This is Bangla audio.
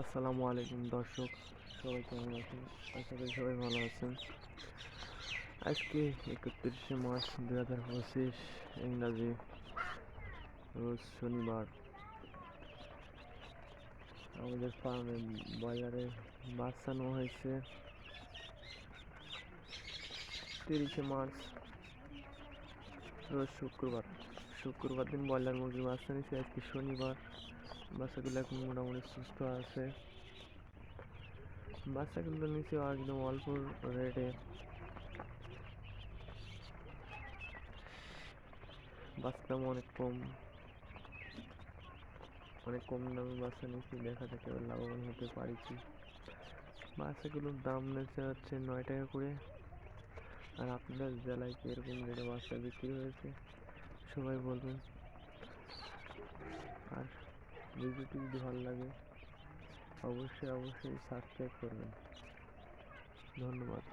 আসসালামু আলাইকুম, দর্শক। সবাই কেমন আছেন? আশা করি সবাই ভালো আছেন। আজকে একত্রিশে মার্চ দু হাজার পঁচিশ, ইংরাজি রোজ শনিবার। আমাদের ফার্মে বাজারে বাচ্চানো হয়েছে। তিরিশে মার্চ রোজ শুক্রবার। শুক্রবার দিন ব্রয়লার মুরগির বাচ্চা নিয়েছে আজকে শনিবার। বাচ্চাগুলো এখন মোটামুটি সুস্থ আছে। বাচ্চাগুলো নিচে একদম অল্প রেটে বাচ্চা দাম অনেক কম। অনেক কম দামে বাচ্চা নিচ্ছি দেখা যাচ্ছে এবার লাভবান হতে পারছি বাচ্চাগুলোর দাম নিচ্ছে হচ্ছে নয় টাকা করে। আর আপনাদের জেলায় কি এরকম রেটে বাচ্চা বিক্রি হয়েছে? সবাই বলবে। আর ভিডিওটি যদি ভালো লাগে অবশ্যই অবশ্যই সাবস্ক্রাইব করবেন। ধন্যবাদ।